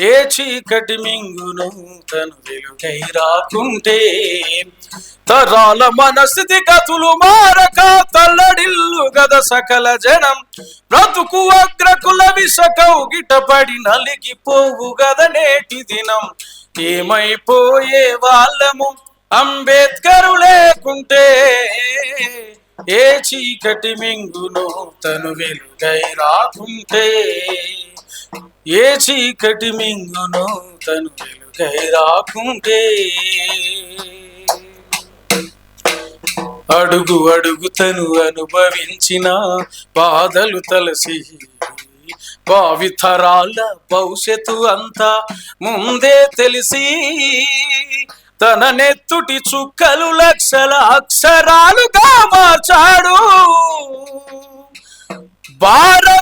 ఏ చీకటి మింగును తను వెలుగై రాకుంటే? తరాల మనస్థితి కథులు మారక తల్లడిల్లు గద సకల జనం. బ్రతుకు అగ్రకుల విషకౌగిట పడి నలిగిపోవు గద నేటి దినం. ఏమైపోయే వాళ్ళము? అంబేద్కరు లేకుంటే ఏ చీకటి మింగును తను వెలుగై రాకుంటే? ఏ చీకటి మింగును తను వెలుగై రాకుంటే? అడుగు అడుగు తను అనుభవించిన బాధలు తలసి భావితరాల భవిష్యత్తు అంతా ముందే తెలిసి తన నెత్తుటి చుక్కలు లక్షల అక్షరాలుగా మార్చాడు. భారత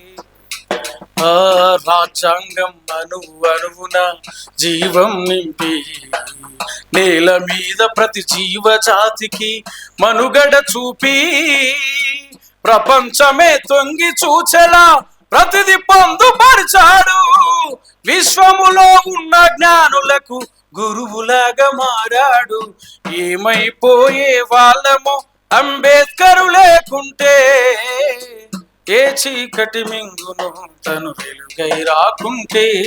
రాజ్యాంగం అణువు అణువున జీవం నింపి నేల మీద ప్రతి జీవ జాతికి మనుగడ చూపి ప్రపంచమే తొంగి చూచెలా ప్రతిది పొందుపరిచాడు. విశ్వములో ఉన్న జ్ఞానులకు గురువులాగా మారాడు. ఏమైపోయే వాళ్ళము అంబేద్కరు లేకుంటే ఏ చీకటి మింగును తను వెలుగై రాకుంటే.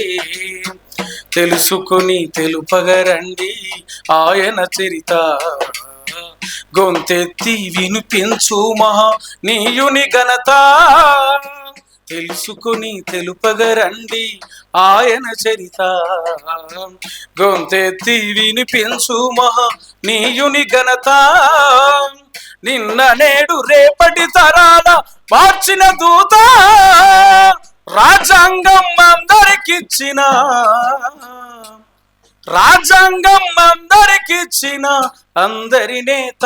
తెలుసుకొని తెలుపగరండి ఆయన చరిత. గొంతెత్తి వినిపించు మహా నీయుని ఘనత. తెలుసుకొని తెలుపగరండి ఆయన చరిత. గొంతెత్తి వినిపించు మహా నీయుని ఘనత. నిన్న నేడు రేపటి తరాల మార్చిన దూత రాజ్యాంగం అందరికిచ్చిన రాజ్యాంగం అందరికిచ్చిన అందరి నేత.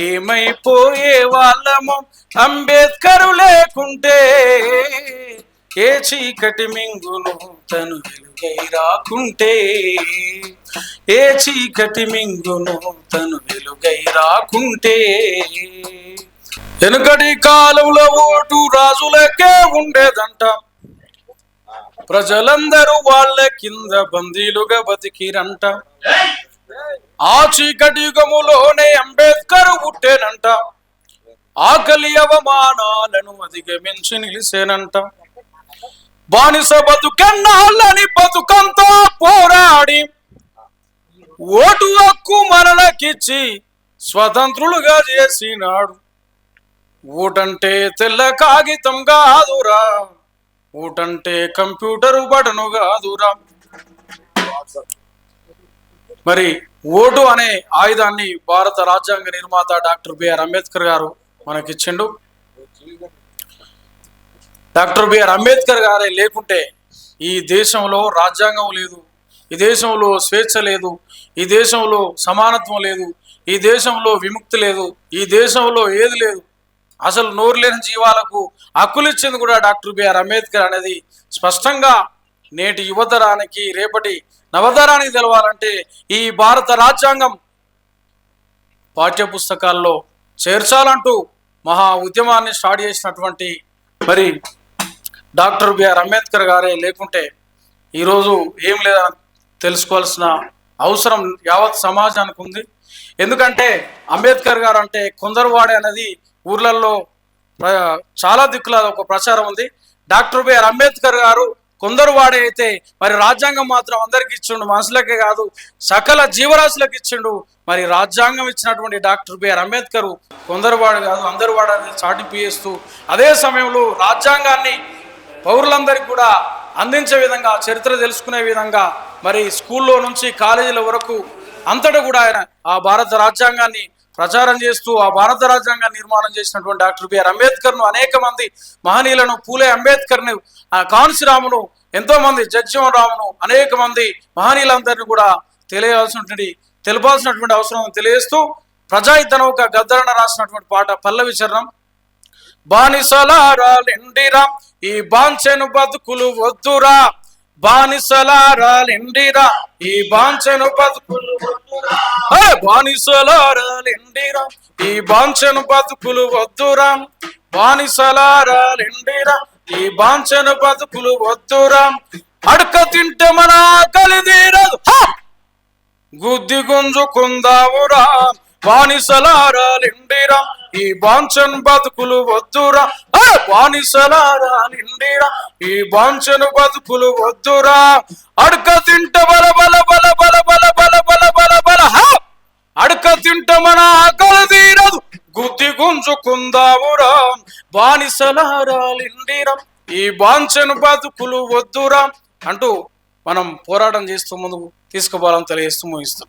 ఏమైపోయే వాళ్ళము? అంబేద్కరు లేకుంటే ఏ చీకటి మింగును తను వెలుగై రాకుంటే ఏ చీకటి మింగును తను వెలుగై రాకుంటే? వెనుకటి కాలంలో ఓటు రాజులకే ఉండేదంట. ప్రజలందరూ వాళ్ళ కింద బందీలుగా బతికిరంట. ఆ చీకటి యుగములోనే అంబేద్కర్ పుట్టేనంట. ఆకలి అవమానాలను అధిగమించి నిలిసేనంట. బానిస బతుకన్నాళ్ళని బతుకంతా పోరాడి ఓటు హక్కు మనలకిచ్చి స్వతంత్రులుగా చేసినాడు. ఓటంటే తెల్ల కాగితం కాదురా ఓటంటే కంప్యూటర్ బటను కాదురా. మరి ఓటు అనే ఆయుధాన్ని భారత రాజ్యాంగ నిర్మాత డాక్టర్ బిఆర్ అంబేద్కర్ గారు మనకిచ్చిండు. డాక్టర్ బిఆర్ అంబేద్కర్ గారే లేకుంటే ఈ దేశంలో రాజ్యాంగం లేదు ఈ దేశంలో స్వేచ్ఛ లేదు ఈ దేశంలో సమానత్వం లేదు ఈ దేశంలో విముక్తి లేదు ఈ దేశంలో ఏది లేదు. అసలు నోరు లేని జీవాలకు హక్కులు ఇచ్చింది కూడా డాక్టర్ బిఆర్ అంబేద్కర్ అనేది స్పష్టంగా నేటి యువతరానికి రేపటి నవతరానికి తెలవాలంటే ఈ భారత రాజ్యాంగం పాఠ్య పుస్తకాల్లో చేర్చాలంటూ మహా ఉద్యమాన్ని స్టార్ట్ చేసినటువంటి మరి డాక్టర్ బిఆర్ అంబేద్కర్ గారే లేకుంటే ఈరోజు ఏం లేదని తెలుసుకోవాల్సిన అవసరం యావత్ సమాజానికి ఉంది. ఎందుకంటే అంబేద్కర్ గారు అంటే కొందరువాడే అనేది ఊర్లలో చాలా దిక్కుల ఒక ప్రచారం ఉంది. డాక్టర్ బిఆర్ అంబేద్కర్ గారు కొందరు అయితే మరి రాజ్యాంగం మాత్రం అందరికి ఇచ్చిండు మనుషులకే కాదు సకల జీవరాశులకు ఇచ్చిండు. మరి రాజ్యాంగం ఇచ్చినటువంటి డాక్టర్ బిఆర్ అంబేద్కర్ కొందరు వాడు కాదు అందరు వాడని చాటింపు చేస్తూ అదే సమయంలో రాజ్యాంగాన్ని పౌరులందరికీ కూడా అందించే విధంగా చరిత్ర తెలుసుకునే విధంగా మరి స్కూల్లో నుంచి కాలేజీల వరకు అంతటా కూడా ఆయన ఆ భారత రాజ్యాంగాన్ని ప్రచారం చేస్తూ ఆ భారత రాజ్యాంగాన్ని నిర్మాణం చేసినటువంటి డాక్టర్ బిఆర్ అంబేద్కర్ను అనేక మంది మహనీయులను పూలే అంబేద్కర్ను కాన్సిరామును ఎంతో మంది జగ్జీవన్ రామును అనేక మంది మహనీయులందరినీ కూడా తెలియాల్సినటువంటి తెలపాల్సినటువంటి అవసరం తెలియజేస్తూ ప్రజాయుద్ధం ఒక గద్దరణ రాసినటువంటి పాట పల్లవి చరణం. బానిసలారాలిండిరా ఈ బాంచెను బతుకులు వద్దురా. బానిసలారాలిండిరా ఈ బాంచెను బతుకులు వద్దురా. ఏ బానిసలారాలిండిరా ఈ బాంచెను బతుకులు వద్దురా. బానిసలారాలిండిరా ఈ బాంచెను బతుకులు వద్దురా. అడక తింటే మన కలిదీరదు గుద్ది గుంజుకుందావురా. బానిసలారాలిండిరా ఈ బాంచన్ బతుకులు వద్దురా. ఆ! బానిసలారాలిండిరా ఈ బాంచను బతుకులు వద్దురా. అడక తింట బల బల బల బల బల బల బల బల బల. అడక తింట మన ఆకలి తీరదు. గుద్ది గుంజుకుందావురా. బానిసలారాలిండిరా ఈ బాంచను బతుకులు వద్దురా. అంటూ మనం పోరాటం చేస్తూ ముందుకు తీసుకుపోవాలని తెలియజేస్తూ ముగిస్తాం